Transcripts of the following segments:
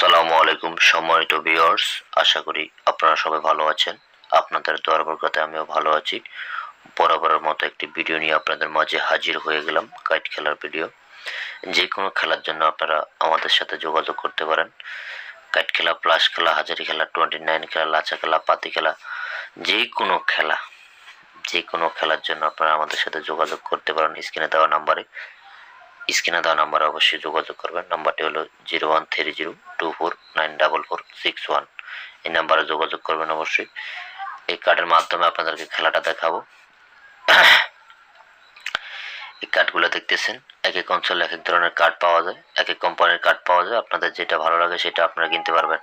আসসালামু আলাইকুম সময় সম্মানিত ভিউয়ার্স আশা করি আপনারা সবাই ভালো আছেন। আপনাদের দোয়ার বরকতে আমিও ভালো আছি। বরাবরের মতো একটি ভিডিও নিয়ে আপনাদের মাঝে হাজির হয়ে গেলাম কাইট খেলার ভিডিও যে কোনো খেলার জন্য আপনারা আমাদের সাথে যোগাযোগ করতে পারেন। কাইট খেলা প্লাস খেলা, হাজারি খেলা টোয়েন্টি নাইন খেলা লাচা খেলা, পাতি খেলা, যে কোনো খেলা, যে কোনো খেলার জন্য আপনারা আমাদের সাথে যোগাযোগ করতে পারেন। স্ক্রিনে দেওয়া নাম্বারে স্ক্রিনে দেওয়া নাম্বারে অবশ্যই যোগাযোগ করবেন। নাম্বারটি হলো zero one three zero two four nine double four six one. এই নাম্বারে যোগাযোগ করবেন অবশ্যই। এই কার্ডের মাধ্যমে আপনাদেরকে খেলাটা দেখাবো। এই কার্ডগুলো দেখতেছেন, এক এক অঞ্চলে এক এক ধরনের কার্ড পাওয়া যায়, এক এক কোম্পানির কার্ড পাওয়া যায়। আপনাদের যেটা ভালো লাগে সেটা আপনারা কিনতে পারবেন।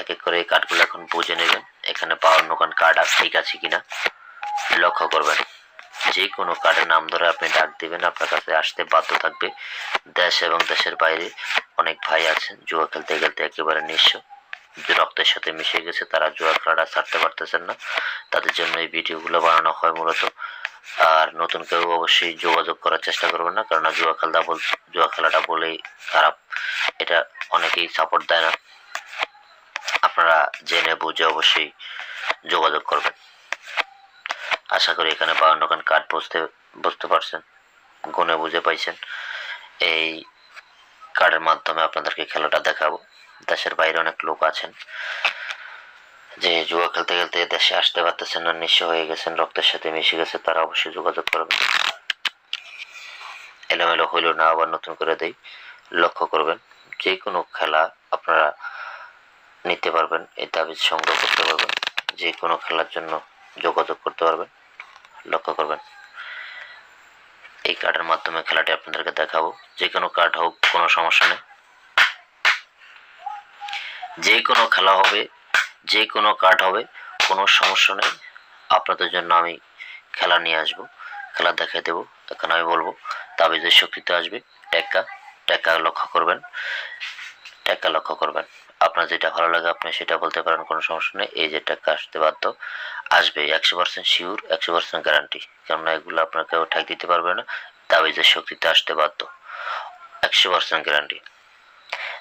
এক এক করে এই কার্ডগুলো এখন বুঝে নেবেন, এখানে পাওয়ার নতুন কার্ড ঠিক আছে কিনা, লক্ষ্য করবেন। যে কোনো কার্ডের নাম ধরে আপনি ডাক দিবেন, আপনার কাছে আসতে বাধ্য থাকবে দেশ এবং দেশের বাইরে। অনেক ভাই আছেন, জুয়া খেলতে খেলতে একেবারে নিঃস্ব। যে রক্তের সাথে মিশে গেছে, তারা জুয়া খেলাটা ছাড়তে পারতেছেন না। তাদের জন্য এই ভিডিওগুলো বানানো হয় মূলত। আর নতুন কেউ অবশ্যই যোগাযোগ করার চেষ্টা করবেন না, কেননা জুয়া খেলটা বল, জুয়া খেলাটা বলেই খারাপ। এটা অনেকেই সাপোর্ট দেয় না। আপনারা জেনে বুঝে অবশ্যই যোগাযোগ করবেন। আশা করি এখানে বাউন্ন খান কার্ড বুঝতে বুঝতে পারছেন, গুনে বুঝে পাইছেন। এই কার্ডের মাধ্যমে আপনাদেরকে খেলাটা দেখাবো। দেশের বাইরে অনেক লোক আছেন যে জুয়া খেলতে খেলতে দেশে আসতে পারতেছেন না, নিঃস্ব হয়ে গেছেন, রক্তের সাথে মিশে গেছে, তারা অবশ্যই যোগাযোগ করবেন। এলোমেলো হইল না, আবার নতুন করে দেই, লক্ষ্য করবেন যে কোনো খেলা আপনারা নিতে পারবেন, এই তাবিজ সংগ্রহ করতে পারবেন যে কোনো খেলার জন্য যোগাযোগ করতে পারবেন। লক্ষ্য করবেন। এই কার্ডের মাধ্যমে খেলাটি আপনাদেরকে দেখাবো। যে কোনো কার্ড হোক, কোনো সমস্যা নেই। যে কোনো খেলা হবে, যে কোনো কার্ড হবে, কোনো সমস্যা নেই। আপনাদের জন্য আমি খেলা নিয়ে আসব, খেলা দেখাই দেবো। এখন আমি বলব, তাবিজের শক্তিতে আসবে। টেক্কা টেক্কা লক্ষ্য করবেন। টেক্কা লক্ষ্য করবেন। আপনার যেটা ভালো লাগে, আপনি সেটা বলতে পারেন, কোনো সমস্যা নেই। এই যে টেক্কা আসতে বাধ্য আসবে একশো পার্সেন্ট শিওর একশো পার্সেন্ট গ্যারান্টি কেননা এগুলো আপনার কেউ ঠেক দিতে পারবে না, তাবিজের শক্তিতে আসতে বাধ্য। একশো পার্সেন্ট গ্যারান্টি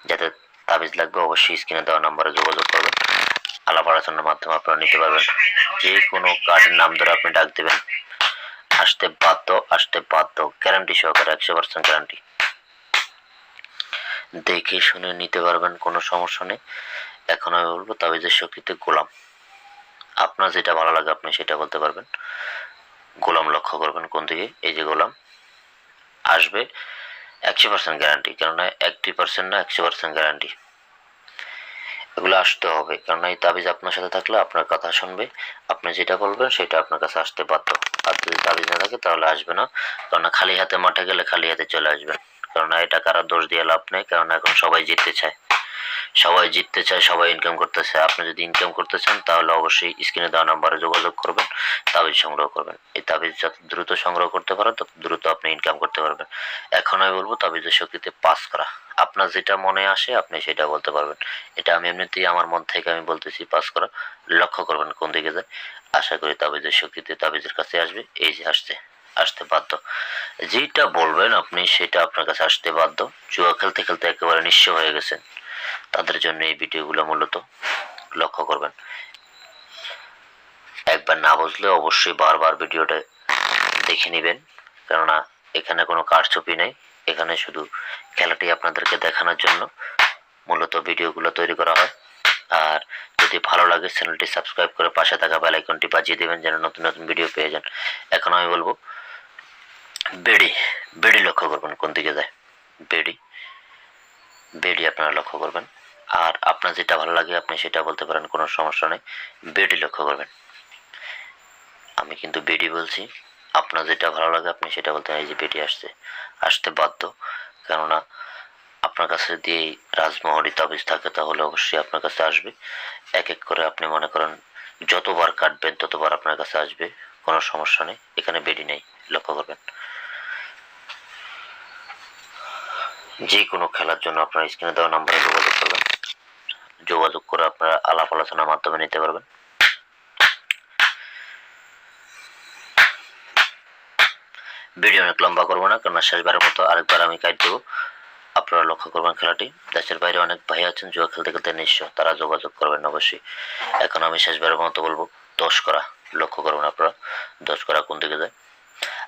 যাতে তাবিজ লাগবে, অবশ্যই স্ক্রিনে দেওয়া নাম্বারে যোগাযোগ করবেন। আলাপ আলোচনার মাধ্যমে আপনারা নিতে পারবেন। যে কোনো কার্ডের নাম ধরে আপনি ডাক দেবেন। আসতে বাধ্য আসতে বাধ্য। গ্যারান্টি সহকারে একশো পার্সেন্ট গ্যারান্টি দেখে শুনে নিতে পারবেন, কোনো সমস্যা নেই। এখন আমি বলব তাবিজের শক্তিতে গোলাম। আপনার যেটা ভালো লাগে আপনি সেটা বলতে পারবেন। গোলাম লক্ষ্য করবেন কোন দিকে? এই যে গোলাম। আসবে একশো পার্সেন্ট গ্যারান্টি কেননা একটি পার্সেন্ট না, একশো পার্সেন্ট গ্যারান্টি এগুলো আসতে হবে, কেননা এই তাবিজ আপনার সাথে থাকলে আপনার কথা শুনবে, আপনি যেটা বলবেন সেটা আপনার কাছে আসতে বাধ্য। আর যদি তাবিজ না থাকে তাহলে আসবে না, কেননা খালি হাতে মাঠে গেলে খালি হাতে চলে আসবেন কেননা এটা কারও দোষ দিয়ে লাভ নেই, কারণ এখন সবাই জিততে চায়। সবাই জিততে চায়, সবাই ইনকাম করতে চায়। আপনি যদি ইনকাম করতে চান, তাহলে অবশ্যই স্ক্রিনে দেওয়া নাম্বারে যোগাযোগ করবেন, তাবিজ সংগ্রহ করবেন। এই তাবিজ যত দ্রুত সংগ্রহ করতে পারেন তত দ্রুত আপনি ইনকাম করতে পারবেন। এখন আমি বলব, তাবিজের শক্তিতে পাস করা। আপনার যেটা মনে আসে, আপনি সেটা বলতে পারবেন। এটা আমি এমনিতেই আমার মন থেকে আমি বলতেছি পাস করা। লক্ষ্য করবেন কোন দিকে যায়। আশা করি তাবিজের শক্তিতে তাবিজের কাছে আসবে। এই যে আসছে। আসতে বাধ্য। যেটা বলবেন আপনি সেটা আপনার কাছে আসতে বাধ্য। জুয়া খেলতে খেলতে একেবারে নিঃস্ব হয়ে গেছেন। তাদের জন্য এই ভিডিওগুলো মূলত লক্ষ্য করবেন। একবার না বুঝলে অবশ্যই বারবার ভিডিওটা দেখে নেবেন। কেননা এখানে কোনো কারচুপি নেই। এখানে শুধু খেলাটি আপনাদেরকে দেখানোর জন্য মূলত ভিডিওগুলো তৈরি করা হয়। আর যদি ভালো লাগে চ্যানেলটি সাবস্ক্রাইব করে পাশে থাকা বেল আইকনটি বাজিয়ে দেবেন যেন নতুন নতুন ভিডিও পেয়ে যান। এখন আমি বলব বেড়ি বেড়ি লক্ষ্য করবেন, কোন দিকে যায়? বেড়ি, বেডি আপনারা লক্ষ্য করবেন। আর আপনার যেটা ভালো লাগে, আপনি সেটা বলতে পারেন, কোনো সমস্যা নেই। বেডি লক্ষ্য করবেন। আমি কিন্তু বেডি বলছি। আপনার যেটা ভালো লাগে, আপনি সেটা বলতে এই যে বেডি আসছে। আসতে বাধ্য। কেননা, আপনার কাছে যদি এই রাজমহরি তাবিজ থাকে, তাহলে অবশ্যই আপনার কাছে আসবে। এক এক করে আপনি মনে করেন, যতবার কাটবেন, ততবার আপনার কাছে আসবে। কোনো সমস্যা নেই। এখানে বেডি নেই। লক্ষ্য করবেন। যে কোনো খেলার জন্য আপনার স্ক্রিনে দেওয়া নাম্বারে যোগাযোগ করবেন। যোগাযোগ করে আপনারা আলাপ আলোচনার মাধ্যমে নিতে পারবেন। ভিডিও অনেক লম্বা করব না কারণ শেষবারের মতো আরেকবার আমি কাট দেবো। আপনারা লক্ষ্য করবেন খেলাটি। দেশের বাইরে অনেক ভাই আছেন জুয়া খেলতে খেলতে নিঃস্ব তারা যোগাযোগ করবেন অবশ্যই। এখন আমি শেষবারের মতো বলব, দশ করা লক্ষ্য করবেন আপনারা। দশ করা কোন দিকে যায়?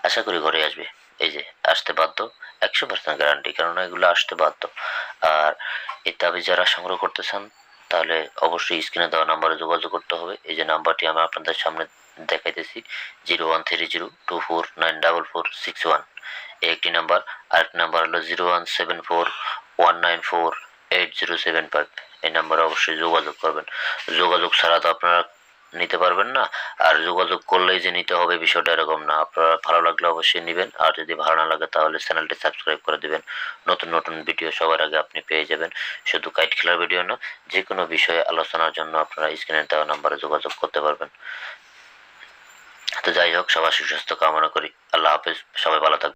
আশা করি ঘরে আসবে। এই যে, আসতে বাধ্য। একশো পার্সেন্ট গ্যারান্টি কেননা এগুলো আসতে বাধ্য। আর এই তাবিজ যারা সংগ্রহ করতে চান তাহলে অবশ্যই স্ক্রিনে দেওয়া নাম্বারে যোগাযোগ করতে হবে। এই যে নাম্বারটি আমি আপনাদের সামনে দেখাইতেছি zero one three zero two four nine double four six one একটি নাম্বার আরেকটি নাম্বার হলো zero one seven four one nine four eight zero seven five এই নাম্বারে অবশ্যই যোগাযোগ করবেন। যোগাযোগ ছাড়া তো আপনারা নিতে পারবেন না। আর যোগাযোগ করলেই যে নিতে হবে বিষয়টা এরকম না। আপনারা ভালো লাগলে অবশ্যই নেবেন। আর যদি ভালো না লাগে তাহলে চ্যানেলটি সাবস্ক্রাইব করে দিবেন। নতুন নতুন ভিডিও সবার আগে আপনি পেয়ে যাবেন। শুধু কাইট খেলার ভিডিও না যে কোনো বিষয়ে আলোচনার জন্য আপনারা স্ক্রিনে দেওয়া নাম্বারে যোগাযোগ করতে পারবেন। তো যাই হোক, সবার সুস্বাস্থ্য কামনা করি। আল্লাহ হাফেজ। সবাই ভালো থাকবেন।